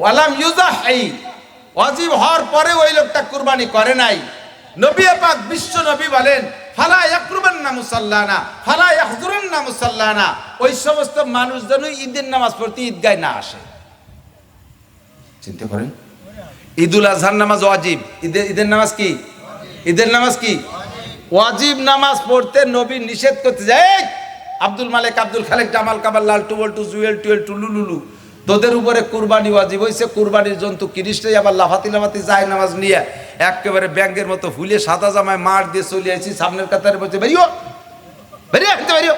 ওয়ালাম ইউজাহ এই ওয়াজিব হওয়ার পরে ওই লোকটা কুরবানি করে নাই। নবী পাক বিশ্ব নবী বলেন, ফালা ইয়াকরুবান্না মুসাল্লানা, ফালা ইয়াহজুরান্না মুসাল্লানা। ওই সমস্ত মানুষ যেন ঈদের নামাজ পড়তে ঈদগায় না আসে। চিন্তা করেন। ঈদুল আজহার নামাজ ওয়াজিব। ঈদের ঈদের নামাজ কি? ঈদের নামাজ কি? ওয়াজিব নামাজ পড়তে নবী নিষেধ করতে যায় আব্দুল মালিক, আব্দুল খালেক, জামাল কামাল লাল টুবল টু জুয়েল টুয়েল টু লুলুলু তোদের উপরে কুরবানি ওয়াজিব হয়েছে কুরবানির জন্তু কিরিশটাই আবার লাফাতি লাফাতি যায় নামাজ নিয়ে, একেবারে ব্যাংকের মতো ফুলে সাদা জামায় মার দিয়ে চলে আসি সামনের কাতারে বলছে বেরিও বেরিয়ে আসতে বেরিও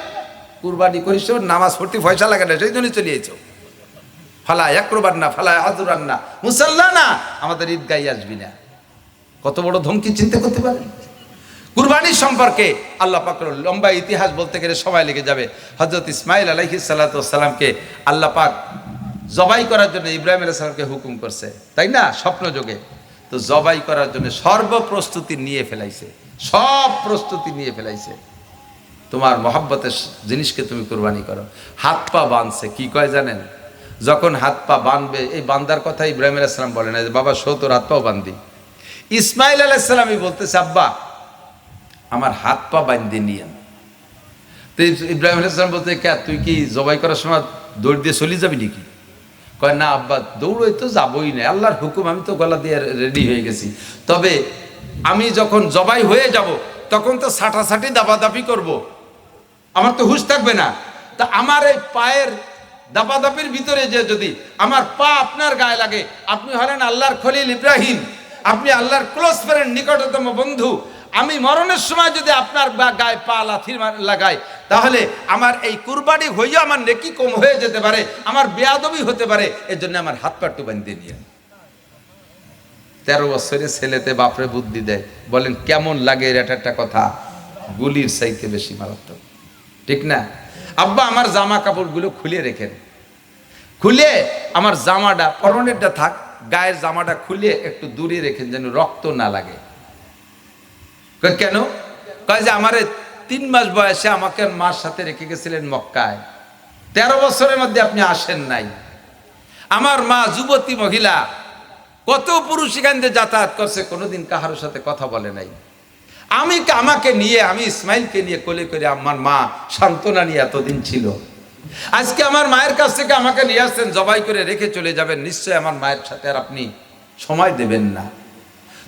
কুরবানি করিস নামাজ পড়তে পয়সা লাগে না, সেই জন্যই চলে এসো ফালা একরবার না, ফালা আদুরান না, মুসাল্লা না, আমাদের ঈদগাই আসবি না। কত বড় ধমকি চিন্তা করতে পারেন? কুরবানির সম্পর্কে আল্লাহ পাক লম্বা ইতিহাস বলতে গেলে সময় লেগে যাবে। হজরত ইসমাইল আলাইহি সাল্লাতামকে আল্লাহ পাক জবাই করার জন্য ইব্রাহিম আলাহ সাল্লামকে হুকুম করছে। তাই না? স্বপ্ন যোগে। তো জবাই করার জন্য সর্ব প্রস্তুতি নিয়ে ফেলাইছে। সব প্রস্তুতি নিয়ে ফেলাইছে। তোমার মহাব্বতের জিনিসকে তুমি কুরবানি করো। হাত পা বাঁধছে। কি কয় জানেন? যখন হাত পা বাঁধবে, এই বান্দার কথা ইব্রাহিম আলাইসালাম বলে না যে, বাবা, শো, তোর হাত পাও বান্ধি ইসমাইল আলাইসালামই বলতেছে, আব্বা, আমার হাত পা বান্ধে নিয়ে তো ইব্রাহিম আলাইসালাম বলতে কে, তুই কি জবাই করার সময় দৌড় দিয়ে চলে যাবি নাকি? কয়, না আব্বা, দৌড়ই তো যাবই না। আল্লাহর হুকুম, আমি তো গলা দিয়ে রেডি হয়ে গেছি। তবে আমি যখন জবাই হয়ে যাব, তখন তো সাটাসাটি দাবাদাবি করব। আমার তো হুশ থাকবে না। তা আমার এই পায়ের দাপাদাপির ভিতরে যে যদি আমার পা আপনার গায়ে লাগে, আপনি হলেন আল্লাহর খলিল ইব্রাহিম। আপনি আল্লাহর ক্লোজ ফ্রেন্ড, নিকটতম বন্ধু। আমি মরণের সময় যদি আপনার গায়ে পা লাথি লাগাই, তাহলে আমার এই কুরবানি হইয়া আমার নেকি কম হয়ে যেতে পারে, আমার বেয়াদবি হতে পারে এর জন্য আমার হাত পাট্টু বাঁধিয়ে নিয়ে তেরো বছরে ছেলেতে বাপরে বুদ্ধি দেয়, বলেন, কেমন লাগে এর একটা একটা কথা? গুলির চাইতে বেশি মারাত্মক। ঠিক না? আব্বা, আমার জামা কাপড়গুলো খুলে রেখেন। খুলে আমার জামাটা, পরনেরটা থাক, গায়ের জামাটা খুলে একটু দূরে রেখেন যেন রক্ত না লাগে। কেন? কয় যে আমার তিন মাস বয়সে আমাকে মার সাথে রেখে গেছিলেন মক্কায়। তেরো বছরের মধ্যে আপনি আসেন নাই। আমার মা যুবতী মহিলা, কত পুরুষ এখান দিয়ে যাতায়াত করছে, কোনোদিন কাহার সাথে কথা বলে নাই। আমি আমাকে নিয়ে, আমি ইসমাইলকে নিয়ে কোলে করে আমার মা সান্ত্বনা নিয়ে এতদিন ছিল। আজকে আমার মায়ের কাছ থেকে আমাকে নিয়ে আসছেন, জবাই করে রেখে চলে যাবেন। নিশ্চয় আমার মায়ের সাথে আর আপনি সময় দেবেন না।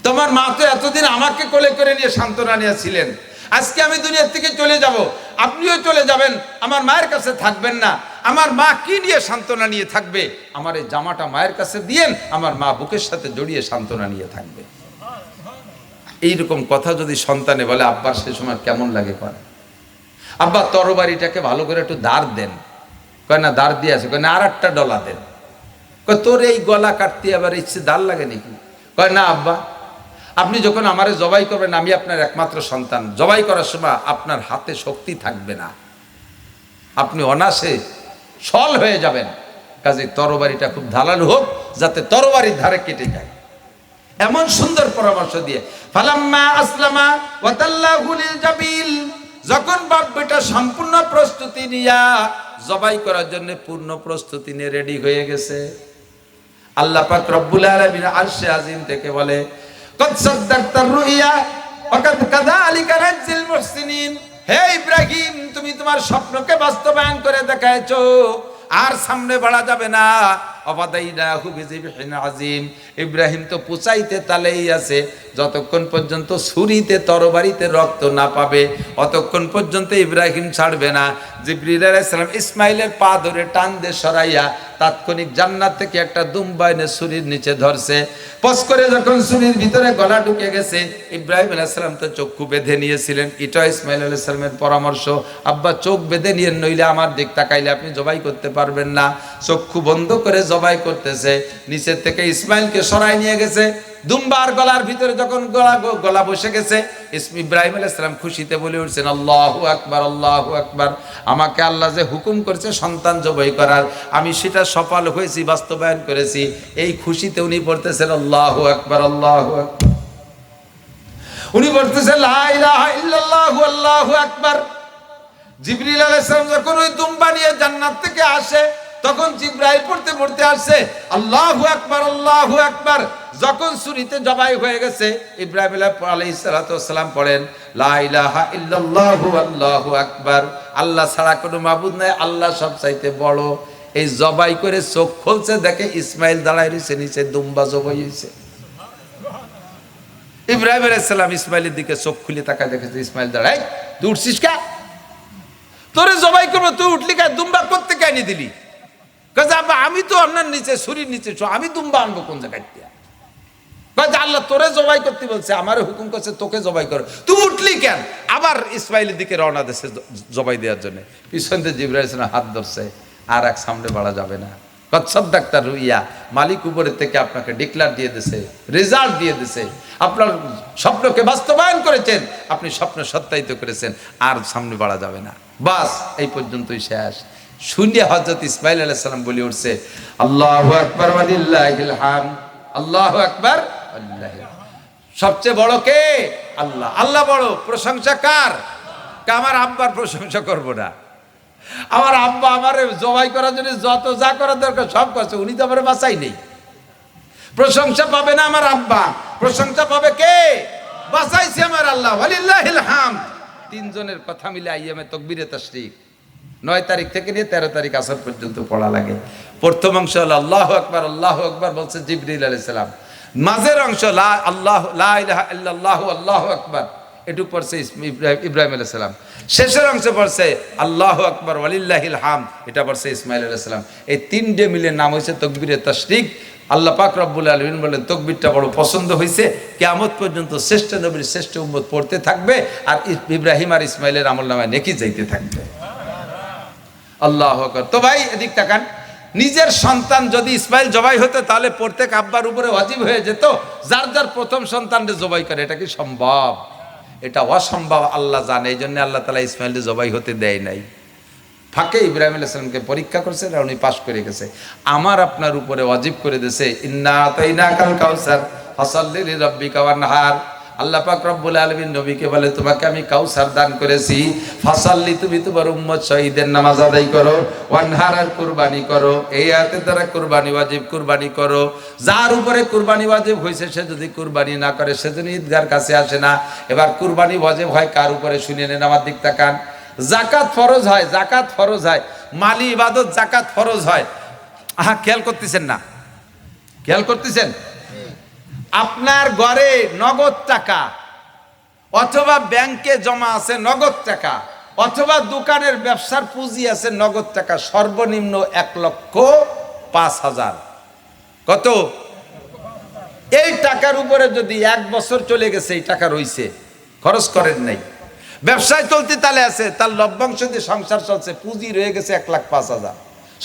তোমার মা তো এতদিন আমাকে কোলে করে নিয়ে সান্ত্বনা নিয়েছিলেন। আজকে আমি দুনিয়ার থেকে চলে যাব। আপনিও চলে যাবেন। আমার মায়ের কাছে থাকবেন না। আমার মা কি নিয়ে সান্ত্বনা নিয়ে থাকবে? আমার এই জামাটা মায়ের কাছে দিয়েন। আমার মা বুকের সাথে জড়িয়ে সান্ত্বনা নিয়ে থাকবে। এইরকম কথা যদি সন্তানে বলে আব্বার সে সময় কেমন লাগে? করে আব্বা, তরবারিটাকে ভালো করে একটু দাঁড় দেন। কয়, না, দাঁড় দিয়ে আছে। কয়, না আর একটা ডলা দেন। কয়, তোর এই গলা কাটতে আবার ইচ্ছে দাঁড় লাগে নাকি? কয়, না, আব্বা আপনি যখন আমারে জবাই করবেন, আমি আপনার একমাত্র সন্তান। জবাই করার সময় আপনার হাতে শক্তি থাকবে না। আপনি অনাসে সল হয়ে যাবেন। কাজে তরবারিটা খুব ধারালো হোক, যাতে তরবারির ধারে কেটে যায়। এমন সুন্দর পরামর্শ দিয়ে, ফালাম্মা আসলামা ওয়াতাল্লাহু লিল জাবিল। যখন বাপ বেটা সম্পূর্ণ প্রস্তুতি নিয়া জবাই করার জন্য পূর্ণ প্রস্তুতি নিয়ে রেডি হয়ে গেছে। আল্লাহ পাক রব্বুল আলামিন আরশে আজিম থেকে বলে কদ সাদ্দাকতার রুইয়া ওয়াকাদ কাযালিকা নাজিল মুহসিনিন হে ইব্রাহিম, তুমি তোমার স্বপ্নকে বাস্তবায়ন করে দেখাইছো। আর সামনে বাড়া যাবে না। আজিম ইব্রাহিম তো পুচাইতে তালেই আছে। যতক্ষণ পর্যন্ত ছুরিতে, তরবারিতে রক্ত না পাবে, অতক্ষণ পর্যন্ত ইব্রাহিম ছাড়বে না। জিবরিল আলাইহিস সালাম ইসমাইলের পা ধরে টান দিয়ে সরাইয়া তাৎক্ষণিক জান্নাত থেকে একটা দুম্বা এনে ছুরির নিচে ধরছে। পস করে যখন ছুরির ভিতরে গলা ঢুকে গেছে, ইব্রাহিম আলাইসালাম তো চক্ষু বেঁধে নিয়েছিলেন। এটা ইসমাইল আলাইসালামের পরামর্শ। আব্বা, চোখ বেঁধে নিয়ে নইলে আমার দিক তাকাইলে আপনি জবাই করতে পারবেন না। চক্ষু বন্ধ করে জবাই করতেছে। নিচের থেকে ইসমাইলকে সরাই নিয়ে গেছে। দুম্বার গলার ভিতরে যখন গলা গলা বসে গেছে ইব্রাহিম আলাইসালাম খুশিতে বলে উঠছেন, আল্লাহু আকবার, আল্লাহ আকবার। আমাকে আল্লাহ যে হুকুম করেছে সন্তান জবাই করার, আমি সেটা সফল হয়েছি, বাস্তবায়ন করেছি। এই খুশিতে উনি পড়তেছেন, আল্লাহু আকবার, আল্লাহ উনি বলতেছেন আল্লাহু জিবরিল সালাম যখন ওই দুম্বা নিয়ে জান্নাত থেকে আসে, তখন জিব্রাইল পড়তে পড়তে আসছে আল্লাহু আকবার, আল্লাহ আকবার। যখন সুরিতে জবাই হয়ে গেছে, ইব্রাহিম আলাইহিস সালাতু পড়েন, লা আকবার। আল্লাহ ছাড়া কোনো মাবুদ নাই, আল্লাহ সব চাইতে বড়। এই জবাই করে চোখ খুলছে, দেখে ইসমাইল দাঁড়ায় রয়েছে, নিচে দুম্বা জবাই হয়েছে। ইব্রাহিম আলাইসাল্লাম ইসমাইলের দিকে চোখ খুলে তাকায়, দেখেছে, ইসমাইল দাঁড়াই তুই উঠছিস কা? তোরে জবাই করব, তুই উঠলি কা? দুম্বা করতে কেন দিলি? আমি তো আপনার নিচে শরীর নিচে, আমি দুম্বা আনব কোন জায়গায়? আল্লাহ তোরে জবাই করতে বলছে, আমার হুকুম করছে, তোকে জবাই কর। তুই উঠলি কেন? আবার ইসমাইলের দিকে রওনা দেশে জবাই দেওয়ার জন্য। পিছন দিয়ে ইসলাম হাত ধরছে, আর এক সামনে বাড়া যাবে না। কচ্ছপ ডাক্তার রুইয়া, মালিক উপরের থেকে আপনাকে ডিক্লার দিয়ে দিছে রেজাল্ট দিয়ে দিছে আপনার স্বপ্নকে বাস্তবায়ন করেছেন, আপনি স্বপ্ন সত্যায়িত করেছেন, আর সামনে বাড়া যাবে না। বাস, এই পর্যন্তই শেষ। শুনিয়া হজরত ইসমাইল আলাইহিস সালাম বলে উঠছে, আল্লাহু আকবার আল্লাহু আকবার। সবচেয়ে বড় কে? আল্লাহ। আল্লাহ বড়। প্রশংসা কার? আমার আব্বার প্রশংসা করব না? আমার আব্বা আমার জবাই করার জন্য যত যা করার দরকার সব করছে, উনি তো আমার বাঁচাই নেই। প্রশংসা পাবে না আমার আব্বা। প্রশংসা পাবে কে? বাঁচাইছে আমার আল্লাহ। হাম তিনজনের কথা মিলে আইএমএ তকবিরে তাশরিক। নয় তারিখ থেকে নিয়ে তেরো তারিখ আসর পর্যন্ত পড়া লাগে। প্রথম অংশ হলো আল্লাহ আকবার আল্লাহ আকবার বলছে জিবরিল আলাইহিস সালাম। মাঝের অংশ, লা আল্লাহ আল্লাহু আকবার। এটুক পড়ছে ইব্রাহিম আলাইহিস সালাম। শেষের অংশে পড়ছে আল্লাহ আকবার, ওয়ালিল্লাহিল হাম এটা পড়ছে ইসমাইল আলাইহিস সালাম। এই তিনটে মিলে নাম হয়েছে তকবিরে তাশরিক। আল্লাহ পাক রব্বুল আলমিন বলেন, তকবিরটা বড় পছন্দ হয়েছে কেয়ামত পর্যন্ত শ্রেষ্ঠ নবীর শ্রেষ্ঠ উম্মত পড়তে থাকবে আর ইব্রাহিম আর ইসমাইলের আমল নামায় নেকি যাইতে থাকবে। আল্লাহ। তো ভাই, এদিক তাকান। নিজের সন্তান যদি ইসমাইল জবাই হতো, তাহলে প্রত্যেক আব্বার উপরে অজীব হয়ে যেত। যার যার প্রথম সন্তানকে জবাই করে, এটা কি সম্ভব? এটা অসম্ভব, আল্লাহ জানে, এই জন্য আল্লাহ তালা ইসমাইল জবাই হতে দেয় নাই। ফাঁকে ইব্রাহিম আলাইসালামকে পরীক্ষা করছে আর উনি পাশ করে গেছে। আমার আপনার উপরে অজীব করে দিয়েছে, ইন্না তাইনা কাল কাউসার, ফসল্লি রব্বিকা ওয়ানহার। আল্লাহ পাক রব্বুল আলামিন নবীকে বলে, তোমাকে আমি কাউসার দান করেছি। ফাসাল্লি, তুমি তোমার উম্মত শহীদের নামাজ আদায় করো ওয়ানহার আর কুরবানি করো, এই আয়াতের দ্বারা কুরবানি ওয়াজিব, কুরবানি করো। যার উপরে কুরবানি ওয়াজিব হয়েছে সে যদি কুরবানি না করে, সে যদি ঈদগার কাছে আসে না। এবার কুরবানি ওয়াজিব হয় কার উপরে শুনে নেন আমার দিক তাকান জাকাত ফরজ হয় জাকাত ফরজ হয়। মালি ইবাদত জাকাত ফরজ হয়। আহা, খেয়াল করতেছেন না? খেয়াল করতেছেন? আপনার ঘরে নগদ টাকা, অথবা ব্যাংকে জমা আছে নগদ টাকা, অথবা দোকানের ব্যবসার পুঁজি আছে নগদ টাকা, সর্বনিম্ন এক লক্ষ পাঁচ হাজার। কত? এই টাকার উপরে যদি এক বছর চলে গেছে, এই টাকা রইছে, খরচ করেন নাই। ব্যবসায় চলতে তালে আছে, তার লভ্যাংশ দিয়ে সংসার চলছে, পুঁজি রয়ে গেছে এক লাখ পাঁচ হাজার,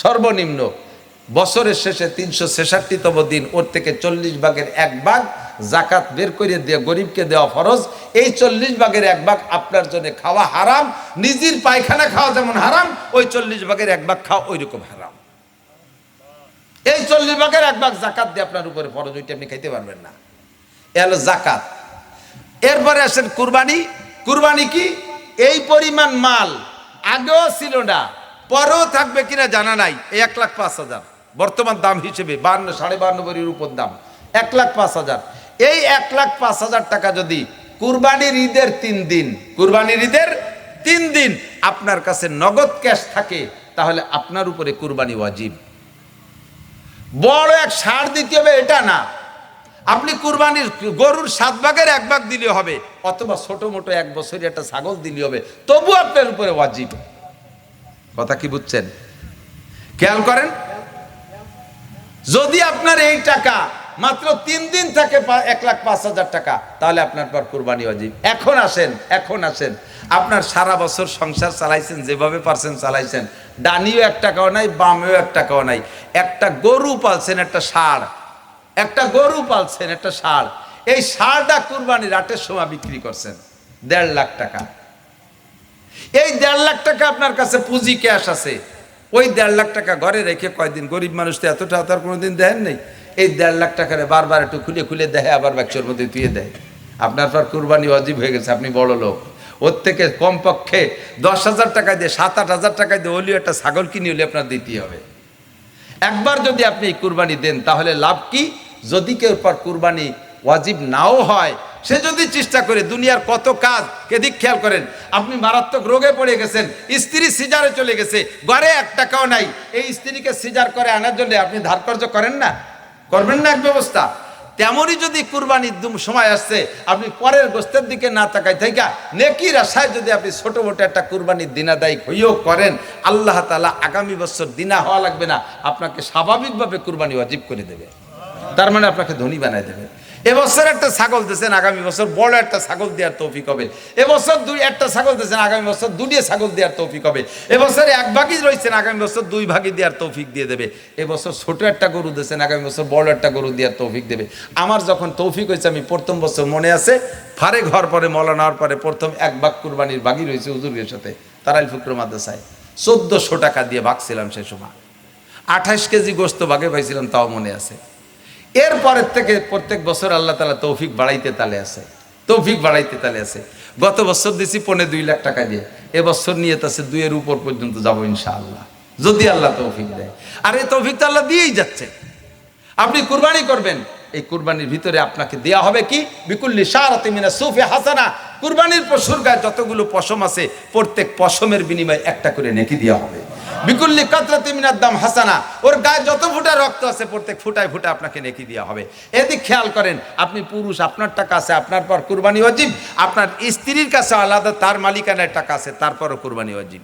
সর্বনিম্ন। বছরের শেষে তিনশো ছেষট্টিতম দিন, ওর থেকে চল্লিশ ভাগের এক ভাগ জাকাত বের করে দিয়ে গরিবকে দেওয়া ফরজ। এই চল্লিশ ভাগের এক ভাগ আপনার জন্য খাওয়া হারাম, নিজের পায়খানা খাওয়া যেমন হারাম, ওই চল্লিশ ভাগের এক ভাগ খাওয়া ওই রকম হারাম। এই চল্লিশ ভাগের এক ভাগ জাকাত দিয়ে আপনার উপরে ফরজ, ওইটা আপনি খাইতে পারবেন না। এ হলো জাকাত। এরপরে আসেন কুরবানি। কুরবানি কি? এই পরিমাণ মাল আগেও ছিল না, পরেও থাকবে কিনা জানা নাই এক লাখ পাঁচ হাজার। বর্তমান দাম হিসেবে বান্ন, সাড়ে বান্ন বড়ির উপর দাম। এক লাখ পাঁচ হাজার। এই এক লাখ পাঁচ হাজার টাকা যদি কুরবানির ঈদের তিন দিন, কুরবানির ঈদের তিন দিন আপনার কাছে নগদ ক্যাশ থাকে, তাহলে আপনার উপরে কুরবানি ওয়াজিব। বড় এক সার দিতে হবে, এটা না। আপনি কুরবানির গরুর সাত ভাগের এক ভাগ দিলে হবে, অথবা ছোট মোটো এক বছরই একটা ছাগল দিলে হবে তবু আপনার উপরে ওয়াজিব। কথা কি বুঝছেন? খেয়াল করেন? যদি আপনার এই টাকা মাত্র তিন দিন থাকে এক লাখ পাঁচ হাজার টাকা, তাহলে আপনার পর কুরবানি অজীব এখন আসেন এখন আসেন। আপনার সারা বছর সংসার চালাইছেন, যেভাবে পারছেন চালাইছেন। ডানিও এক টাকাও নাই, বামেও এক টাকাও নাই। একটা গরু পালছেন একটা ষাঁড়। একটা গরু পালছেন একটা সার এই সারটা কুরবানির আটের সময় বিক্রি করছেন। দেড় লাখ টাকা। এই দেড় লাখ টাকা আপনার কাছে পুঁজি ক্যাশ আছে। ওই দেড় লাখ টাকা ঘরে রেখে কয়দিন গরিব মানুষ তো এতটা তার কোনোদিন দেন নেই। এই দেড় লাখ টাকারে বারবার একটু খুলে খুলে দেয় আবার বাক্সের মধ্যে তুই দেয়। আপনার পর কুরবানি অজীব হয়ে গেছে, আপনি বড় লোক। ওর থেকে কমপক্ষে দশ হাজার টাকা দিয়ে, সাত আট হাজার টাকা দিয়ে হলেও একটা ছাগল কিনে হলে আপনার দিতে হবে। একবার যদি আপনি কুরবানি দেন, তাহলে লাভ কি? যদি কেউ পর কুরবানি ওয়াজিব নাও হয় সে যদি চেষ্টা করে দুনিয়ার কত কাজ কেদিক খেয়াল করেন? আপনি মারাত্মক রোগে পড়ে গেছেন, স্ত্রী সিজারে চলে গেছে, ঘরে এক টাকাও নাই। এই স্ত্রীকে সিজার করে আনার জন্য আপনি ধার কর্য করেন না? করবেন না এক ব্যবস্থা। তেমনই যদি কুরবানির দুম সময় আসছে, আপনি পরের গোস্তের দিকে না তাকাই থাকা নেকির আশায় যদি আপনি ছোট মোটো একটা কুরবানির দিনাদায়ী হইও করেন, আল্লাহ তালা আগামী বছর দিনা হওয়া লাগবে না, আপনাকে স্বাভাবিকভাবে কুরবানি ওয়াজিব করে দেবে। তার মানে আপনাকে ধনী বানায় দেবে। এবছর একটা ছাগল দিয়েছেন, আগামী বছর বড় একটা ছাগল দেওয়ার তৌফিক হবে। এবছর দুই একটা ছাগল দিয়েছেন, আগামী বছর দুটিয়ে ছাগল দেওয়ার তৌফিক হবে। এবছর এক ভাগই রয়েছেন, আগামী বছর দুই ভাগই দেওয়ার তৌফিক দিয়ে দেবে। এবছর ছোট একটা গরু দিয়েছেন, আগামী বছর বড় একটা গরু দেওয়ার তৌফিক দেবে। আমার যখন তৌফিক হয়েছে, আমি প্রথম বছর মনে আছে ফারে ঘর পরে মলানার পরে প্রথম এক ভাগ কুরবানির ভাগই রয়েছে হুজুরের সাথে, তারাইল ফুকর মাদ্রাসায়। চোদ্দশো টাকা দিয়ে ভাগছিলাম সে সময়। আঠাশ কেজি গোস্ত ভাগে পাইছিলাম, তাও মনে আছে। এরপরের থেকে প্রত্যেক বছর আল্লাহ তালা তৌফিক বাড়াইতে তালে আছে। তৌফিক বাড়াইতে তালে আছে। গত বছর দিছি পনে দুই লাখ টাকা দিয়ে। এবছর নিয়ে তাছে দুইয়ের উপর পর্যন্ত যাব ইনশাআল্লাহ। যদি আল্লাহ তৌফিক দেয়। আর এই তৌফিক তো আল্লাহ দিয়েই যাচ্ছে। আপনি কুরবানি করবেন। এই কুরবানির ভিতরে আপনাকে দেয়া হবে কি? বিকুল্লি সারাতে মিনা সুফে হাসানা। কুরবানির পশুর গায়ে যতগুলো পশম আছে, প্রত্যেক পশমের বিনিময়ে একটা করে নেকি দেওয়া হবে। বিকুল্লি কাতরাতে মিনার দাম হাসানা। ওর গায়ে যত ফুটা রক্ত আছে, প্রত্যেক ফুটায় ফুটা আপনাকে নেকি দেওয়া হবে। এদিক খেয়াল করেন, আপনি পুরুষ, আপনার টাকা আছে, আপনার পর কুরবানি অজিব। আপনার স্ত্রীর কাছে আলাদা, তার মালিকানায় টাকা আছে, তারপরও কুরবানি অজিব।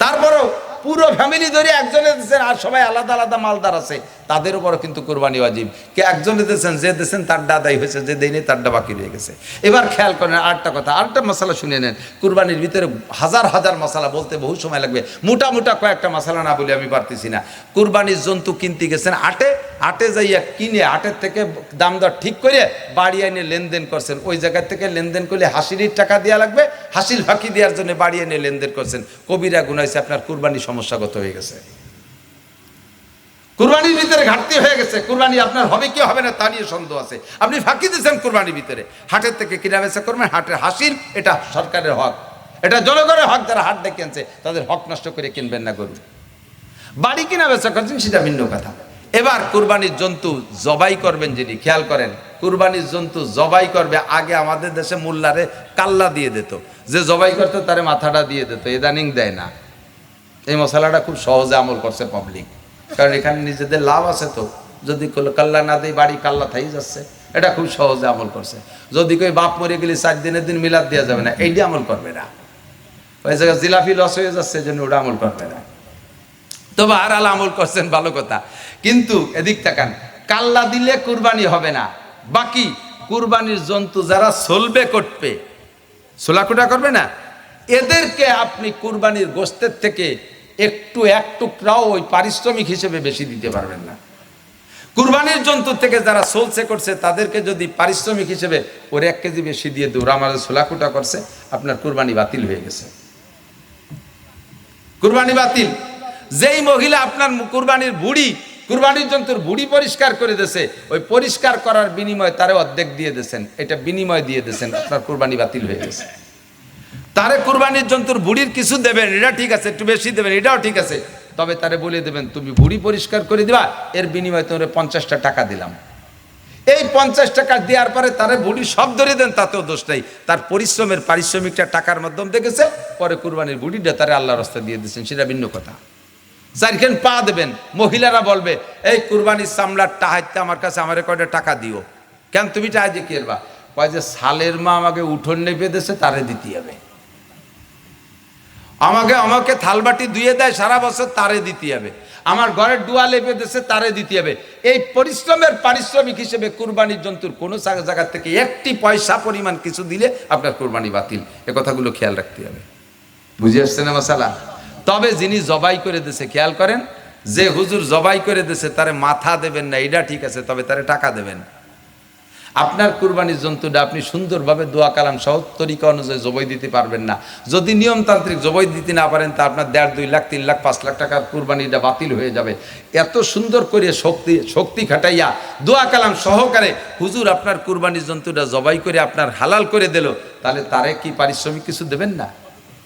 তারপরও পুরো ফ্যামিলি ধরে একজনে দিচ্ছেন আর সবাই আলাদা আলাদা মালদার আছে। তাদের উপরও কিন্তু কোরবানি ওয়াজিব। কে একজনে দিয়েছেন, যে দিয়েছেন, তার দাদাই হয়েছে, যে দেয়নি, তার তারটা বাকি রয়ে গেছে। এবার খেয়াল করেন, আরেকটা কথা, আরেকটা মশলা শুনে নেন। কোরবানির ভিতরে হাজার হাজার মশলা বলতে বহু সময় লাগবে। মোটা মোটা কয়েকটা মশলা না বলে আমি পারতেছি না। কুরবানির জন্তু কিনতে গেছেন আটে আটে যাইয়া কিনে আটের থেকে দাম দর ঠিক করে বাড়ি এনে লেনদেন করছেন। ওই জায়গা থেকে লেনদেন করলে হাসিলির টাকা দেওয়া লাগবে হাসিল ফাঁকি দেওয়ার জন্য বাড়ি এনে লেনদেন করছেন। কবিরা গুনাইছে আপনার কুরবানি সমস্যাগত হয়ে গেছে। কুরবানির ভিতরে ঘাটতি হয়ে গেছে, কুরবানি আপনার হবে কি হবে না তা নিয়ে সন্দেহ আছে। আপনি ফাঁকি দিয়েছেন কুরবানির ভিতরে। হাটের থেকে কিনা বেচা করবেন, হাটের হাসিল এটা সরকারের হক। এটা জনগণের হক যারা হাট ডেকে আনছে, তাদের হক নষ্ট করে কিনবেন না গরু। বাড়ি কিনা বেচা করছেন, সেটা ভিন্ন কথা। এবার কুরবানির জন্তু জবাই করবেন যিনি, খেয়াল করেন, কুরবানির জন্তু জবাই করবে, আগে আমাদের দেশে মোল্লারে কাল্লা দিয়ে দিত। যে জবাই করতো, তারে মাথাটা দিয়ে দিত, ইদানিং দেয় না। এই মশলাটা খুব সহজে আমল করছে পাবলিক কারণ এখানে নিজেদের লাভ আছে তো। যদি কাল্লা না দেয়, বাড়ি কাল্লা থাই যাচ্ছে। এটা খুব সহজে আমল করছে। যদি কই বাপ মরে গেলে চার দিনের দিন মিলাদ দেওয়া যাবে না এইটি আমল করবে না। ওই জায়গায় জিলাপি লস হয়ে যাচ্ছে জন্য ওটা আমল করবে না। তবে আর আল আমল করছেন, ভালো কথা। কিন্তু এদিক তাকান, কাল্লা দিলে কুরবানি হবে না। বাকি কুরবানির জন্তু যারা চলবে করবে, সোলাকুটা করবে না, এদেরকে আপনি কুরবানির গোস্তের থেকে একটু এক টুকরাও ওই পারিশ্রমিক হিসেবে বেশি দিতে পারবেন না। কুরবানির জন্তু থেকে যারা চলছে করছে, তাদেরকে যদি পারিশ্রমিক হিসেবে ওর এক কেজি বেশি দিয়ে দৌড় আমাদের সোলাকুটা করছে, আপনার কুরবানি বাতিল হয়ে গেছে। কুরবানি বাতিল। যেই মহিলা আপনার কুরবানির বুড়ি, কুরবানির জন্তুর বুড়ি পরিষ্কার করে দিয়েছে, ওই পরিষ্কার করার বিনিময়ে তারে অর্ধেক দিয়ে দিয়েছেন। এটা বিনিময় দিয়ে দিয়েছেন, আপনার কুরবানি বাতিল হয়ে গেছে। তারে কুরবানির জন্তুর বুড়ির কিছু দেবেন, এটা ঠিক আছে, একটু বেশি দেবেন, এটাও ঠিক আছে। তবে তারে বলে দেবেন, তুমি বুড়ি পরিষ্কার করে দিবা, এর বিনিময়ে তোমার পঞ্চাশটা টাকা দিলাম। এই পঞ্চাশ টাকা দেওয়ার পরে তারে বুড়ি সব ধরে দেন, তাতেও দোষ নাই। তার পরিশ্রমের, পারিশ্রমিকটা টাকার মাধ্যম দেখেছে, পরে কুরবানির বুড়িটা তারে আল্লাহ রাস্তা দিয়ে দিয়েছেন, সেটা ভিন্ন কথা। চারখান পা দেবেন। মহিলারা বলবে, এই কুরবানির সামলার টাহাইতে আমার কাছে আমার কয়টা টাকা দিও? কেন তুমি দিয়ে কি করবা? কয় যে, সালের মা আমাকে উঠোন নেপে দেশে তারে দিতে হবে। আমাকে আমাকে থালবাটি ধুয়ে দেয়, সারা বছর তারে দিতে হবে। আমার ঘরের ডুয়া লেপে দিয়েছে, তারে দিতে হবে। এই পরিশ্রমের পারিশ্রমিক হিসেবে কুরবানির জন্তুর কোনো জায়গা থেকে একটি পয়সা পরিমাণ কিছু দিলে আপনার কুরবানি বাতিল। এ কথাগুলো খেয়াল রাখতে হবে। বুঝে আসছে না মশালা তবে যিনি জবাই করে দিছে, খেয়াল করেন, যে হুজুর জবাই করে দিছে, তারে মাথা দেবেন না, এটা ঠিক আছে, তবে তারে টাকা দেবেন। আপনার কুরবানির জন্তুটা আপনি সুন্দরভাবে দোয়া কালাম সহ তরিকা অনুযায়ী জবাই দিতে পারবেন না। যদি নিয়মতান্ত্রিক জবাই দিতে না পারেন, তা আপনার দেড়, দুই লাখ, তিন লাখ, পাঁচ লাখ টাকার কুরবানিটা বাতিল হয়ে যাবে। এত সুন্দর করে শক্তি শক্তি খাটাইয়া দোয়া কালাম সহকারে হুজুর আপনার কুরবানির জন্তুটা জবাই করে আপনার হালাল করে দিল, তাহলে তারে কি পারিশ্রমিক কিছু দেবেন না?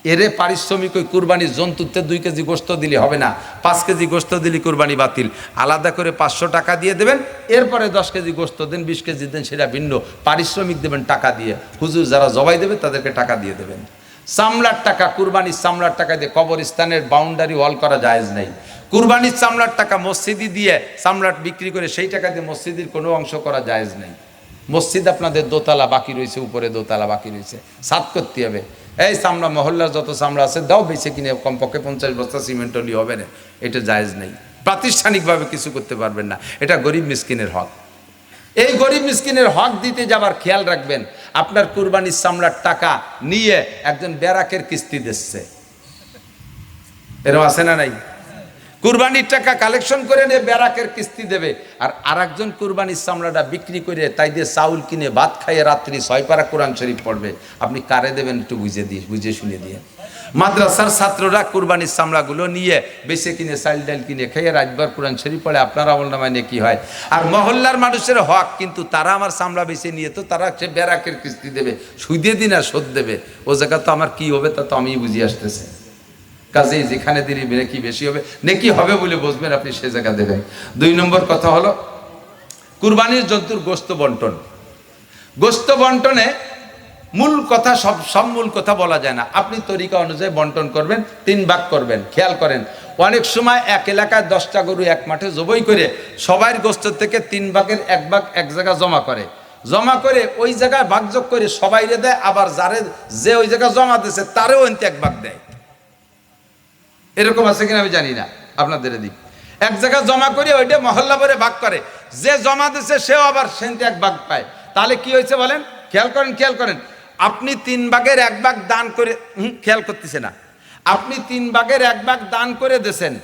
এরে পারিশ্রমিক ওই কুরবানির জন্তুতে দুই কেজি গোস্ত দিলে হবে না। পাঁচ কেজি গোস্ত দিলে কুরবানি বাতিল। আলাদা করে পাঁচশো টাকা দিয়ে দেবেন, এরপরে দশ কেজি গোস্ত দেন, বিশ কেজি দেন, সেটা ভিন্ন। পারিশ্রমিক দেবেন টাকা দিয়ে। হুজুর যারা জবাই দেবে, তাদেরকে টাকা দিয়ে দেবেন। চামড়ার টাকা, কুরবানির চামড়ার টাকা দিয়ে কবরস্থানের বাউন্ডারি ওয়াল করা জায়েজ নেই। কুরবানির চামড়ার টাকা মসজিদি দিয়ে চামড়াট বিক্রি করে সেই টাকা দিয়ে মসজিদের কোনো অংশ করা জায়েজ নেই। মসজিদ আপনাদের দোতলা বাকি রয়েছে, উপরে দোতলা বাকি রয়েছে। সাত করতে হবে। এই চামড়া, মহল্লার যত চামড়া আছে, দাও বেছে কিনে কমপক্ষে পঞ্চাশ বস্তা সিমেন্ট হলি হবে না। এটা জায়েজ নেই। প্রাতিষ্ঠানিকভাবে কিছু করতে পারবেন না। এটা গরিব মিসকিনের হক। এই গরিব মিসকিনের হক দিতে যাবার খেয়াল রাখবেন, আপনার কুরবানির সামলার টাকা নিয়ে একজন ব্যারাকের কিস্তি দিচ্ছে। এরকম আছে না নাই? কুরবানির টাকা কালেকশন করে নিয়ে ব্যারাকের কিস্তি দেবে। আর আরেকজন কুরবানির চামড়াটা বিক্রি করে তাই দিয়ে চাউল কিনে, ভাত খাইয়ে রাত্রি ছয় পারা কোরআন শরীফ পড়বে। আপনি কারে দেবেন একটু বুঝে দিয়ে, বুঝে শুনে দিয়ে। মাদ্রাসার ছাত্ররা কুরবানির চামড়াগুলো নিয়ে, বেছে কিনে, চাল ডাল কিনে খেয়ে রাতবার কোরআন শরীফ পড়ে, আপনার আমল নামায় নিয়ে কি হয়। আর মহল্লার মানুষের হক কিন্তু তারা আমার চামড়া বেছে নিয়ে তো তারা সে ব্যারাকের কিস্তি দেবে, সুদে দিন আর শোধ দেবে। ও জায়গা তো আমার কি হবে তা তো আমি বুঝিয়ে আসতেছে। কাজেই যেখানে দিলি নেকি বেশি হবে? নেকি হবে বলে বুঝবেন আপনি সে জায়গা দেবেন দুই নম্বর কথা হলো, কুরবানির জন্তুর গোস্ত বন্টন। গোস্ত বন্টনে মূল কথা সব সব মূল কথা বলা যায় না। আপনি তরিকা অনুযায়ী বন্টন করবেন, তিন ভাগ করবেন। খেয়াল করেন, অনেক সময় এক এলাকায় দশটা গরু এক মাঠে জবই করে সবার গোস্ত থেকে তিন ভাগের এক ভাগ এক জায়গা জমা করে। জমা করে ওই জায়গায় ভাগযোগ করে সবাইরে দেয়, আবার যারে যে ওই জায়গায় জমা দিয়েছে, তারেও এনতে এক ভাগ দেয়। এরকম আছে কিনা আমি জানি না, আপনাদের দিক এক জায়গায় জমা করে ওইটা মহল্লা ভরে ভাগ করে। যে জমা দিছে, সেও আবার সেনতে এক ভাগ পায়। তাহলে কি হয়েছে বলেন? খেয়াল করেন খেয়াল করেন। আপনি তিন ভাগের এক ভাগ দান করে খেয়াল করতেছে না। আপনি তিন ভাগের এক ভাগ দান করে দেছেন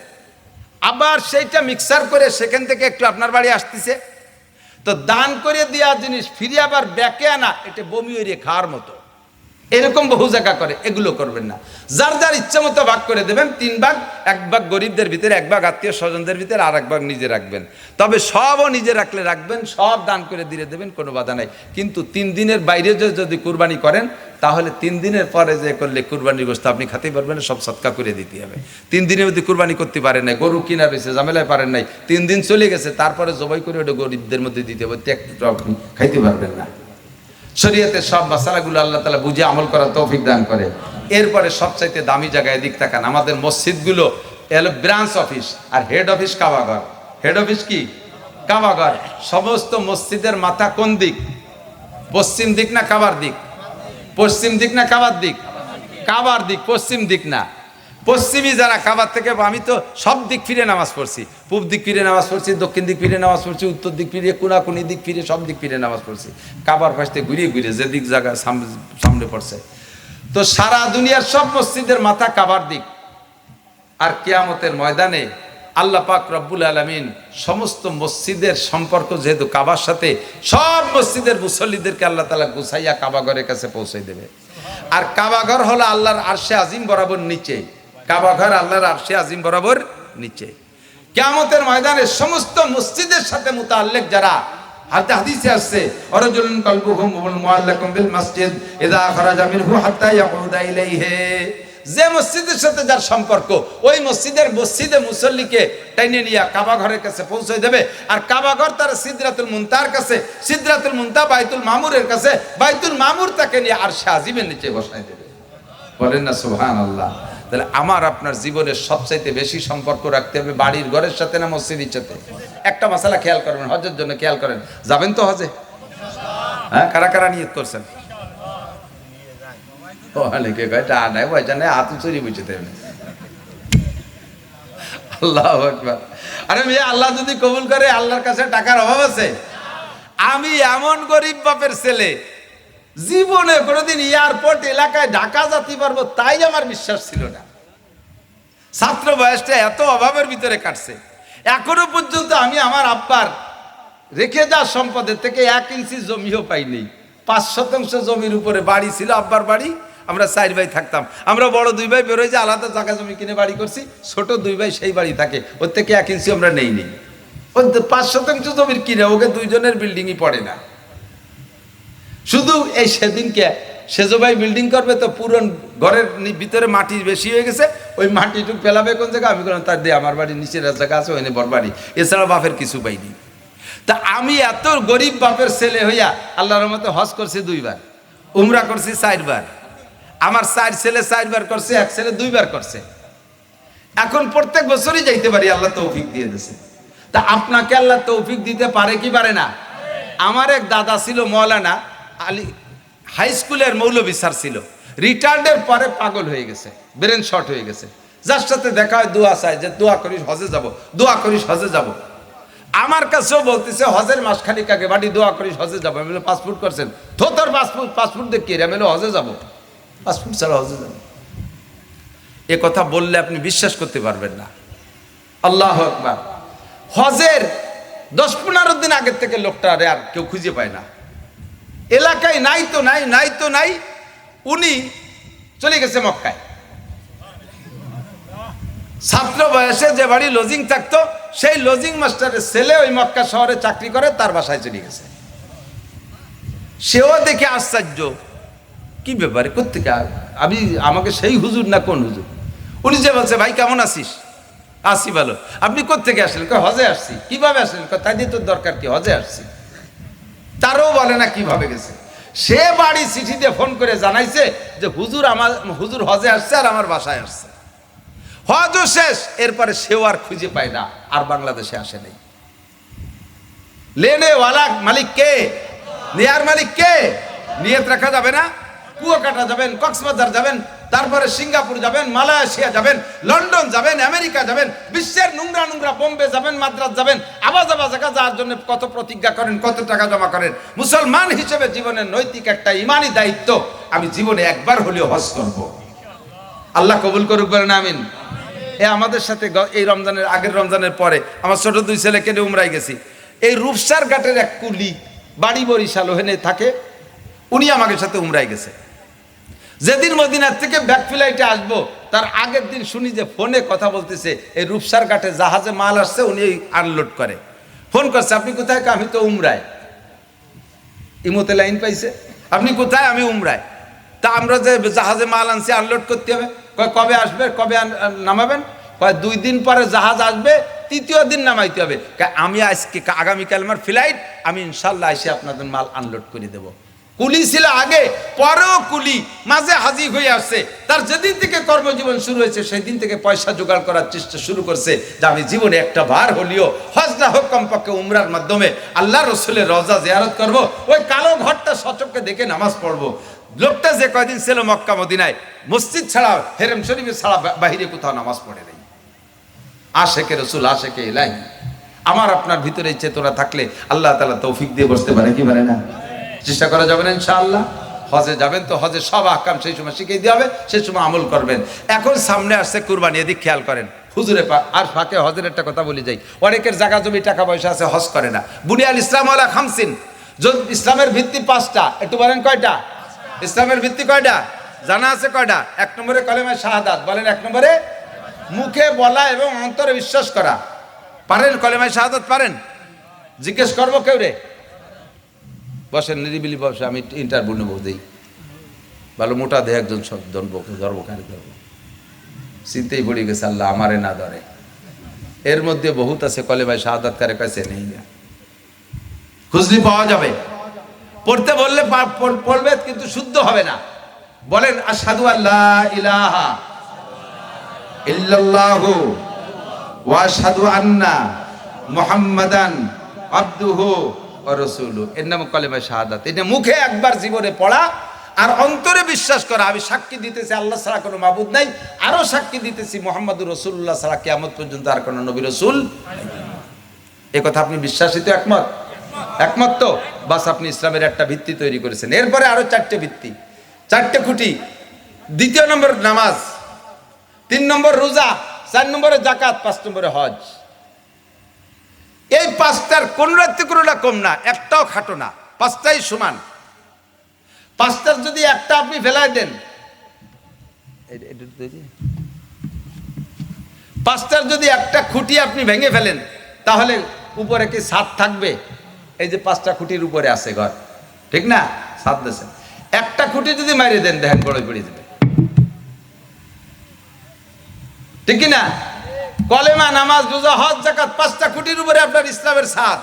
আবার সেইটা মিক্সার করে সেখান থেকে একটু আপনার বাড়ি আসতেছে। তো দান করে দেওয়া জিনিস ফিরে আবার ব্যাকে আনা, এটা বমি ওইরে খাওয়ার মতো। এরকম বহু জায়গা করে, এগুলো করবেন না। যার যার ইচ্ছা মতো ভাগ করে দেবেন, তিন ভাগ, এক ভাগ গরিবদের ভিতরে, এক ভাগ আত্মীয় স্বজনদের ভিতরে, আর এক ভাগ নিজে রাখবেন। তবে সবও নিজে রাখলে রাখবেন, সব দান করে দিয়ে দেবেন, কোনো বাধা নাই। কিন্তু তিন দিনের বাইরে যদি কুরবানি করেন, তাহলে তিন দিনের পরে যে করলে কুরবানির গোস্ত আপনি খেতে পারবেন, সব সৎকা করে দিতে হবে। তিন দিনের মধ্যে কুরবানি করতে পারেন নাই, গরু কিনা রয়েছে ঝামেলায় পারেন নাই, তিন দিন চলে গেছে, তারপরে জবাই করে ওটা গরিবদের মধ্যে দিতে হবে খাইতে পারবেন না। শরীয়তের সব মশালাগুলো আল্লাহ তালা বুঝে আমল করার তৌফিক দান করে। এরপরে সবচাইতে দামি জায়গায় দিক তাকান, আমাদের মসজিদগুলো এলো ব্রাঞ্চ অফিস আর হেড অফিস কাবাঘর। হেড অফিস কি? কাবাঘর। সমস্ত মসজিদের মাথা কোন দিক? পশ্চিম দিক না কাবার দিক? পশ্চিম দিক না কাবার দিক? কাবার দিক, পশ্চিম দিক না। পশ্চিমী যারা কাবার থেকে আমি তো সব দিক ফিরে নামাজ পড়ছি। পূব দিক ফিরে নামাজ পড়ছি, দক্ষিণ দিক ফিরে নামাজ পড়ছি, উত্তর দিক ফিরে, কোনাকুনি দিক ফিরে, সব দিক ফিরে নামাজ পড়ছি। কাবার পাশে ঘুরিয়ে ঘুরিয়ে যে দিক জায়গা সামনে পড়ছে। তো সারা দুনিয়ার সব মসজিদের মাথা কাবার দিক। আর কেয়ামতের ময়দানে আল্লাহ পাক রব্বুল আলমিন সমস্ত মসজিদের সম্পর্ক যেহেতু কাবার সাথে, সব মসজিদের মুসল্লিদেরকে আল্লাহ তালা গুছাইয়া কাবাঘরের কাছে পৌঁছে দেবে। আর কাবাঘর হলো আল্লাহর আরশে আজিম বরাবর নিচে। কাবাঘর আল্লাহর আরশে আজিম বরাবর নিচে। কিয়ামতের ময়দানে সমস্ত মসজিদের সাথে মুতাল্লেক যারা, হাতে হাদিসে আসছে, অরজুলুন কলবুহুম মুআল্লাকুম বিল মসজিদ ইযা খারাজা মিনহু হাত্তা ইয়াকুদা ইলাইহি। যে মসজিদের সাথে যার সম্পর্ক, ওই মসজিদের মসজিদে মুসল্লিকে টাইনে নিয়ে কাবা ঘরের কাছে পৌঁছে দেবে। আর কাবা ঘর তার সিদ্রাতুল মুনতার কাছে, সিদ্রাতুল মুনতা বাইতুল মামুরের কাছে, বাইতুল মামুর তাকে নিয়ে আর সাজিমের নিচে বসাই দেবে। বলেন না সুবহান আল্লাহ তাহলে আমার আপনার জীবনের সবচাইতে বেশি সম্পর্ক রাখতে হবে বাড়ির ঘরের সাথে না মসজিদের সাথে? একটা মশালা খেয়াল করবেন হজের জন্য খেয়াল করেন। যাবেন তো হজে হ্যাঁ কারা কারা নিয়ত করছেন? অনেকে কয় টা নাই, পয়সা নেই, হাত চুরি বুঝে দেবেন আল্লাহ আকবার। আরে মেয়ে, আল্লাহ যদি কবুল করে, আল্লাহর কাছে টাকার অভাব আছে। আমি এমন গরিব বাপের ছেলে জীবনে কোনোদিন এয়ারপোর্ট এলাকায় ঢাকা যাতে পারব তাই আমার বিশ্বাস ছিল না। ছাত্র বয়সটা এত অভাবের ভিতরে কাটছে। এখনও পর্যন্ত আমি আমার আব্বার রেখে যাওয়া সম্পদের থেকে এক ইঞ্চি জমিও পাইনি পাঁচ শতাংশ জমির উপরে বাড়ি ছিল, আব্বার বাড়ি। আমরা চার ভাই থাকতাম। আমরা বড় দুই ভাই বেরোয় যে আলাদা জায়গা জমি কিনে বাড়ি করছি, ছোট দুই ভাই সেই বাড়ি থাকে। ওর থেকে এক ইঞ্চি আমরা নেই নেই। ওই পাঁচ শতাংশ জমির কিনে ওকে দুইজনের বিল্ডিংই পড়ে না। শুধু এই সেদিনকে সেজো ভাই বিল্ডিং করবে তো পুরো ঘরের ভিতরে মাটি বেশি হয়ে গেছে, ওই মাটিটুকু ফেলাবে কোন জায়গায়? আমি বললাম, তার দিয়ে আমার বাড়ি নিচের জায়গা আছে ওখানে বড় বাড়ি। এছাড়া বাপের কিছু পাইনি তা আমি এত গরিব বাপের ছেলে হইয়া আল্লাহর মতো হজ করছি দুইবার, উমরা করছি চারবার। আমার চার ছেলে চারবার করছে, এক ছেলে দুইবার করছে। এখন প্রত্যেক বছরই যাইতে পারি, আল্লাহ তৌফিক দিয়ে দিয়েছে তা আপনাকে আল্লাহ তৌফিক দিতে পারে কি পারে না? আমার এক দাদা ছিল মৌলানা আলী হাই স্কুলের মৌলবী স্যার ছিল। রিটায়ার্ডের পরে পাগল হয়ে গেছে ব্রেন শর্ট হয়ে গেছে। যার সাথে দেখা হয় দোয়া চায় যে, দোয়া করিস, হজে যাব, দোয়া করিস, হজে যাব। আমার কাছেও বলতেছে, হজের মাসখানিক আগে বাড়ি দোয়া করিস, হজে যাব। আমি পাসপোর্ট করছেন? তো তোর পাসপোর্ট পাসপোর্ট দেখিয়ে আমি হজে যাব। পাসপোর্ট ছাড়া হজে যাব। এ কথা বললে আপনি বিশ্বাস করতে পারবেন না। আল্লাহ আকবার। হজের দশ পনেরো দিন আগের থেকে লোকটা আর কেউ খুঁজে পায় না। এলাকায় নাই তো নাই নাই তো নাই, উনি চলে গেছে মক্কায়। ছাত্র বয়সে যে বাড়ি লজিং থাকতো, সেই লজিং মাস্টারের ছেলে ওই মক্কা শহরে চাকরি করে, তার বাসায় চলে গেছে। সেও দেখে আশ্চর্য, কি ব্যাপারে কোথেকে আমি, আমাকে সেই হুজুর না কোন হুজুর? উনি যে বলছে, ভাই, কেমন আছিস? আসি ভালো। আপনি কোথেকে আসলেন? হজে আসছি। কীভাবে আসলেন? তাই দিয়ে তোর দরকার কি? হজে আসছি। তারও বলে না কীভাবে গেছে। সে বাড়ি চিঠিতে ফোন করে জানাইছে যে, হুজুর আমার, হুজুর হজে আসছে আর আমার বাসায় আসছে। হজও শেষ, এরপরে সেও আর খুঁজে পায় না, আর বাংলাদেশে আসে নাই। লেনে ওয়ালা মালিক কে? নেয়ার মালিক কে? নিয়ত রাখা যাবে না। কুয়াকাটা যাবেন, কক্সবাজার যাবেন তারপরে সিঙ্গাপুর যাবেন, মালয়েশিয়া যাবেন, লন্ডন যাবেন, আমেরিকা যাবেন, বিশ্বের নোংরা নোংরা বোম্বে যাবেন, মাদ্রাস যাবেন, আবাজ আবাজ জায়গা যাওয়ার জন্য কত প্রতিজ্ঞা করেন, কত টাকা জমা করেন। মুসলমান হিসেবে জীবনের নৈতিক একটা ইমানি দায়িত্ব, আমি জীবনে একবার হলেও হজ করব। আল্লাহ কবুল করুক বলেন, আমিন। এ আমাদের সাথে এই রমজানের আগের রমজানের পরে আমার ছোট দুই ছেলেকে নিয়ে উমরাই গেছি। এই রূপসার ঘাটের এক কুলি বাড়ি বরিশাল ওখানে থাকে, উনি আমাদের সাথে উমরাই গেছে। যেদিন মদিনার থেকে ব্যাক ফ্লাইটে আসব, তার আগের দিন শুনি যে ফোনে কথা বলতেছে, এই রূপসার ঘাটে জাহাজে মাল আসছে, উনি আনলোড করে। ফোন করছে, আপনি কোথায়? আমি তো উমরায়। ইমোতে লাইন পাইছে, আপনি কোথায়? আমি উমরায়। তা আমরা যে জাহাজে মাল আনছি আনলোড করতে হবে। কয়, কবে আসবে? কবে নামাবেন? কয়, দুই দিন পরে জাহাজ আসবে, তৃতীয় দিন নামাইতে হবে। আমি আজকে আগামীকাল আমার ফ্লাইট আমি ইনশাল্লাহ এসে আপনাদের মাল আনলোড করে দেবো। কুলি ছিল আগে, পরেও কুলি মাঝে হাজির হয়ে আসছে। তার যেদিন থেকে কর্মজীবন শুরু হয়েছে সেই দিন থেকে পয়সা জোগাড় করার চেষ্টা শুরু করছে যে আমি জীবনে একটা বার হলিও হজ না হোক কমপক্ষে উমরার মাধ্যমে আল্লাহ রসুলের রজা জিয়ারত করব। ওই কালো ঘরটা সচককে দেখে নামাজ পড়ব। লোকটা যে কয়দিন ছিল মক্কা মদিনায়, মসজিদ ছাড়া হেরেম শরীফে ছাড়া বাহিরে কোথাও নামাজ পড়ে নেই। আশেকে রসুল, আশেকে এলাই আমার আপনার ভিতরে চেতনা থাকলে আল্লাহ তালা তৌফিক দিয়ে বসতে পারে কি পারে না? চেষ্টা করা যাবে না, ইনশাআল্লাহ। হজে যাবেন তো হজে সব আকাম সেই সময় শিখিয়ে দিয়ে হবে, সেই সময় আমল করবেন। এখন সামনে আসছে কুরবানি, এদিক খেয়াল করেন। হুজুরে পা আর ফাঁকে হজের একটা কথা বলে যাই। অনেকের জায়গা জমি, টাকা পয়সা আছে, হজ করে না। বুনিয়াল ইসলাম আলা খামসিন। ইসলামের ভিত্তি পাঁচটা, একটু বলেন কয়টা? ইসলামের ভিত্তি কয়টা? জানা আছে কয়টা? এক নম্বরে কলেমে শাহাদাত, বলেন এক নম্বরে? মুখে বলা এবং অন্তরে বিশ্বাস করা। পারেন কলেমায় শাহাদাত পারেন? জিজ্ঞেস করব কেউ রে? বসেন, নিরিবিলি বসে, আমি ইন্টারভিউ নেব, দিই। ভালো মোটা দেহ একজন ধর্মকারী ধরবো চিন্তেই পড়ে গেছে, আল্লাহ আমারে না ধরে। এর মধ্যে বহুত আছে কলেমায় শাহাদাত কারে কাছে নেই খুঁজলি পাওয়া যাবে। পড়তে বললে পড়বে, কিন্তু শুদ্ধ হবে না। বলেন আসাদু আল্লাহ ইলাহা ইল্লাল্লাহু ওয়া আশহাদু আন্না মুহাম্মাদান আবদুহু ওয়া রাসূলু, এর নাম কলেমা শাহাদাত। এটা মুখে একবার জীবনে পড়া, আর অন্তরে বিশ্বাস করা, আমি সাক্ষী দিতেছি, আল্লাহ ছাড়া কোনো মাবুদ নাই, আরও সাক্ষী দিতেছি মোহাম্মদ রসুল্লাহ ছাড়া কিয়ামত পর্যন্ত আর কোনো নবী রসুল এ কথা আপনি বিশ্বাসিত একমত? একমত তো? বাস আপনি ইসলামের একটা ভিত্তি তৈরি করেছেন। এরপরে আরও চারটে ভিত্তি। চারটে খুঁটি। দ্বিতীয় নম্বর নামাজ। তিন নম্বর রোজা। চার নম্বরে জাকাত পাঁচ নম্বরে হজ। এই পাঁচটার কোন রাত্রি কোনোটা কম না একটাও খাটো না পাঁচটাই সমান। পাঁচটার যদি একটা আপনি ফেলাই দেন। পাঁচটার যদি একটা খুঁটি আপনি ভেঙে ফেলেন তাহলে উপরে কি ছাদ থাকবে? এই যে পাঁচটা খুঁটির উপরে আছে ঘর ঠিক না? ছাদ দেশে একটা খুঁটি যদি মারিয়ে দেন দেখেন বড় পড়ে যাবে। ঠিক না? কলেমা, নামাজ, রোজা, হজ জাকাত পাঁচটা খুঁটির উপরে আপনার ইসলামের সাদ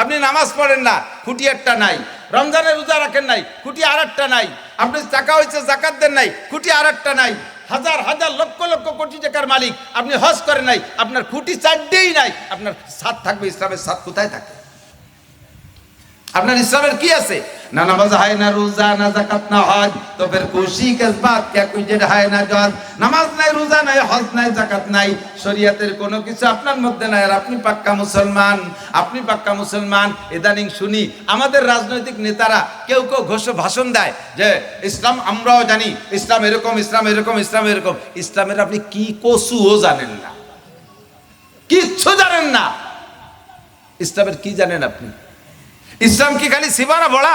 আপনি নামাজ পড়েন না, খুঁটি একটা নাই। রমজানের রোজা রাখেন নাই, খুঁটি আর একটা নাই। আপনি টাকা হয়েছে জাকাত দেন নাই, খুঁটি আর একটা নাই। হাজার হাজার, লক্ষ লক্ষ কোটি টাকার মালিক। আপনি হজ করেন নাই, আপনার খুঁটি চারটেই নাই। আপনার সাদ থাকবে, ইসলামের সাদ কোথায় থাকে? আপনার ইসলামের কি আছে? না নামাজ হয় না, রোজা না জাকাত না হজ, তো ফের খুশি কেসবাত, কে কুজের হয় না জজ নামাজ নাই, রোজা নাই, হজ নাই জাকাত নাই, শরীয়তের কোনো কিছু আপনার মধ্যে নাই। আর আপনি পাক্কা মুসলমান, আপনি পাক্কা মুসলমান, ইদানিং শুনি, আমাদের রাজনৈতিক নেতারা কেউ কেউ ঘোষ ভাষণ দেয় যে, ইসলাম আমরাও জানি, ইসলাম এরকম ইসলাম এরকম ইসলাম এরকম। ইসলামের আপনি কি কসুও জানেন না। কিচ্ছু জানেন না। ইসলামের কি জানেন আপনি? ইসলাম কি খালি সিবারা বড়া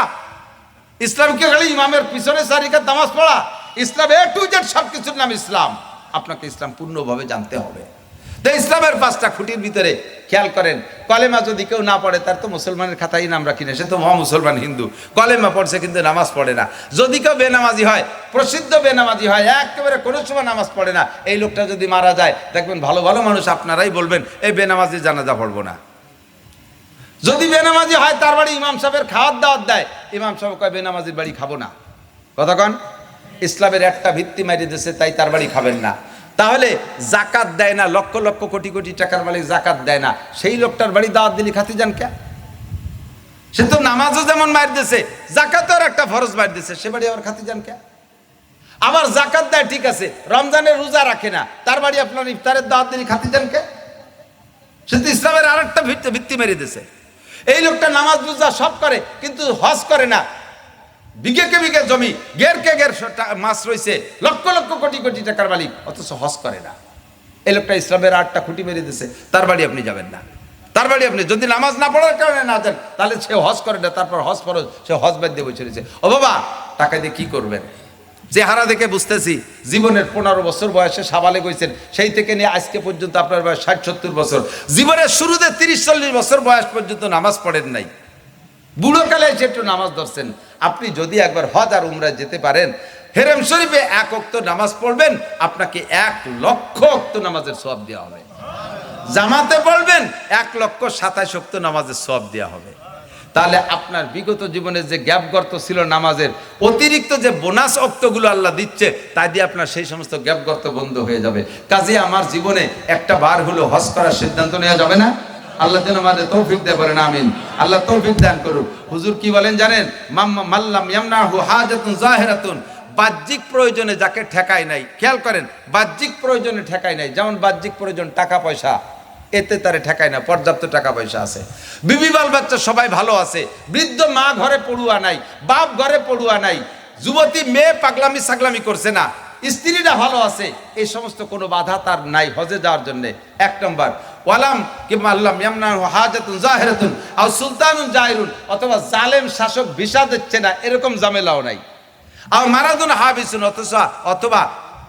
ইসলাম কি খালি ইমামের পিছনে সারিকার নামাজ পড়া? ইসলাম এ টু জেড সব কিছুর নাম ইসলাম। আপনাকে ইসলাম পূর্ণভাবে জানতে হবে। তো ইসলামের পাঁচটা খুঁটির ভিতরে খেয়াল করেন, কলেমা যদি কেউ না পড়ে, তার তো মুসলমানের খাতাই নাম রাখি না সে তো মহা মুসলমান হিন্দু। কলেমা পড়ছে কিন্তু নামাজ পড়ে না। যদি কেউ বেনামাজি হয়, প্রসিদ্ধ বেনামাজি হয়, একেবারে কোনো সময় নামাজ পড়ে না। এই লোকটা যদি মারা যায়, দেখবেন ভালো ভালো মানুষ আপনারাই বলবেন, এই বেনামাজি জানাজা পড়ব না। যদি বেনামাজি হয়, তার বাড়ি ইমাম সাহেবের খাওয়ার দাওয়াত দেয়। ইমাম সাহেব কয়, বেনামাজির বাড়ি খাব না। কতক্ষণ ইসলামের একটা ভিত্তি মারি দিয়েছে তাই তার বাড়ি খাবেন না। তাহলে জাকাত দেয় না, লক্ষ লক্ষ কোটি কোটি টাকার মালিক জাকাত দেয় না। সেই লোকটার বাড়ি দাওয়াত দিলি খাতে যান কে? সে তো নামাজও যেমন মার দিয়েছে জাকাতও আর একটা ফরজ মার দিয়েছে সে বাড়ি আবার খাতে যান কে? আবার জাকাত দেয়, ঠিক আছে, রমজানের রোজা রাখে না, তার বাড়ি আপনার ইফতারের দাওয়াত দিলি খাতে যান কে? সে তো ইসলামের আর একটা ভিত্তি মেরে দিয়েছে এই লোকটা নামাজ রোজা সব করে, কিন্তু হজ করে না। বিঘেকে বিঘে জমি গেরকে গের মাছ রয়েছে লক্ষ লক্ষ কোটি কোটি টাকার মালিক, অথচ হজ করে না। এই লোকটা ইসলামের আটটা খুঁটি মেরে দিয়েছে তার বাড়ি আপনি যাবেন না। তার বাড়ি আপনি যদি নামাজ না পড়ার কারণে না যান, তাহলে সে হজ করে না, তারপর হজ ফরজ, সে হজ বাদ দিয়ে বসে রয়েছে। ও বাবা, টাকা দিয়ে কি করবেন? চেহারা দেখে বুঝতেছি জীবনের পনেরো বছর বয়সে সাবালে গেছেন। সেই থেকে নিয়ে আজকে পর্যন্ত আপনার বয়স ষাট, সত্তর বছর। জীবনের শুরুতে তিরিশ, চল্লিশ বছর বয়স পর্যন্ত নামাজ পড়েন নাই। বুড়োকালে এসে একটু নামাজ ধরছেন। আপনি যদি একবার হজ আর উমরায় যেতে পারেন, হেরেম শরীফে এক অক্ত নামাজ পড়বেন, আপনাকে এক লক্ষ অক্ত নামাজের সব দেওয়া হবে। জামাতে বলবেন এক লক্ষ সাতাশ অক্ত নামাজের সব দেওয়া হবে। তাহলে আপনার বিগত জীবনে যে গ্যাপ গর্ত ছিল নামাজের, অতিরিক্ত যে বোনাস অক্তগুলো আল্লাহ দিচ্ছে, তাই দিয়ে আপনার সেই সমস্ত গ্যাপ গর্ত বন্ধ হয়ে যাবে। কাজে আমার জীবনে একটা বার হলো হজ করার সিদ্ধান্ত নেওয়া যাবে না। আল্লাহ যেন আমাদের তৌফিক দেয় বলেন আমিন। আল্লাহ তৌফিক দান করুন হুজুর কি বলেন জানেন? মাম্মা মাল্লাম ইয়ামনাহু হাজাতুন জাহিরাতুন। বাহ্যিক প্রয়োজনে যাকে ঠেকায় নাই, খেয়াল করেন, বাহ্যিক প্রয়োজনে ঠেকায় নাই। যেমন বাহ্যিক প্রয়োজন টাকা পয়সা। এতে তারে ঠেকায় না, পর্যাপ্ত টাকা পয়সা আছে। বিবি বাল বাচ্চা সবাই ভালো আছে, বৃদ্ধ মা ঘরে পড়ুয়া নাই, বাপ ঘরে পড়ুয়া নাই, যুবতী মেয়ে পাগলামি সাগলামি করছে না, স্ত্রীরা ভালো আছে, এই সমস্ত কোনো বাধা তার নাই হজে যাওয়ার জন্য। এক নম্বর, ওয়ালাম কিংবা আল্লাহ ইয়ামনা হাজাতুন জাহেরাতুন আও সুলতানুন জাহিরুন, অথবা জালেম শাসক ভিসা দিচ্ছে না, এরকম জামেলাও নাই। আর মারাদুন হাবিসুন, অথচ অথবা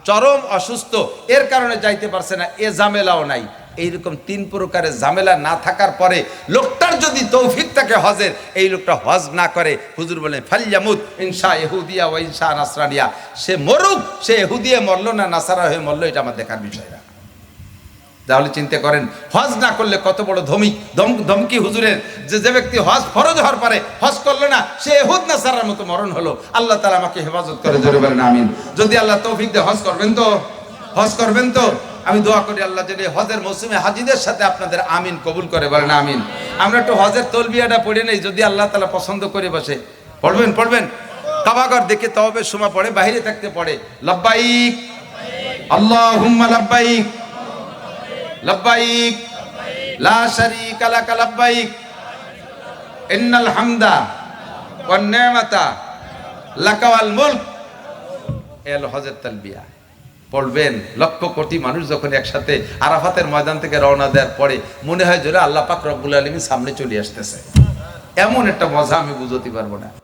চরম অসুস্থ, এর কারণে যাইতে পারছে না, এ জামেলাও নাই। এইরকম তিন প্রকারের ঝামেলা না থাকার পরে লোকটার যদি তৌফিক থাকে হজের, এই লোকটা হজ না করে, হুজুর বলেন ফালিয়ামুদ ইনসা এহুদিয়া ও ইনসা নাসরানিয়া। সে মরুক, সে এহুদিয়া মরলো না নাসারা হয়ে মরলো, এটা আমার দেখার বিষয় না। তাহলে চিন্তা করেন, হজ না করলে কত বড় ধমি, ধম, ধমকি হুজুরের, যে যে ব্যক্তি হজ ফরজ হওয়ার পরে হজ করল না, সে এহুদ না সারার মতো মরণ হলো। আল্লাহ তালা আমাকে হেফাজত করে, জোরে বলেন, আমিন। যদি আল্লাহ তৌফিক দিয়ে, হজ করবেন তো? হজ করবেন তো? আমি দোয়া করি আল্লাহ যেন হজের মৌসুমে হাজিদের সাথে আপনাদের আমিন কবুল করে বলেন আমিন। আমরা একটু হজের তলবিয়াটা পড়ে নেই, যদি আল্লাহ তালা পছন্দ করে বসে। পড়বেন পড়বেন। কাবাগর দেখে তবে সময় পড়ে বাইরে থাকতে পড়ে। লব্বাইক। আল্লাহ হুম্মা লব্বাইক। লব্বাইক। লা শারীকা লাক লব্বাইক। ইন্নাল হামদা ওয়ান নি'মাতা লাকা ওয়াল মুলক। এল হজের তালবিয়া। পড়বেন। লক্ষ কোটি মানুষ যখন একসাথে আরাফাতের ময়দান থেকে রওনা দেওয়ার পরে মনে হয় জোরে আল্লাহ পাক রব্বুল আলমী সামনে চলে আসতেছে। এমন একটা মজা আমি বুঝতে পারব না।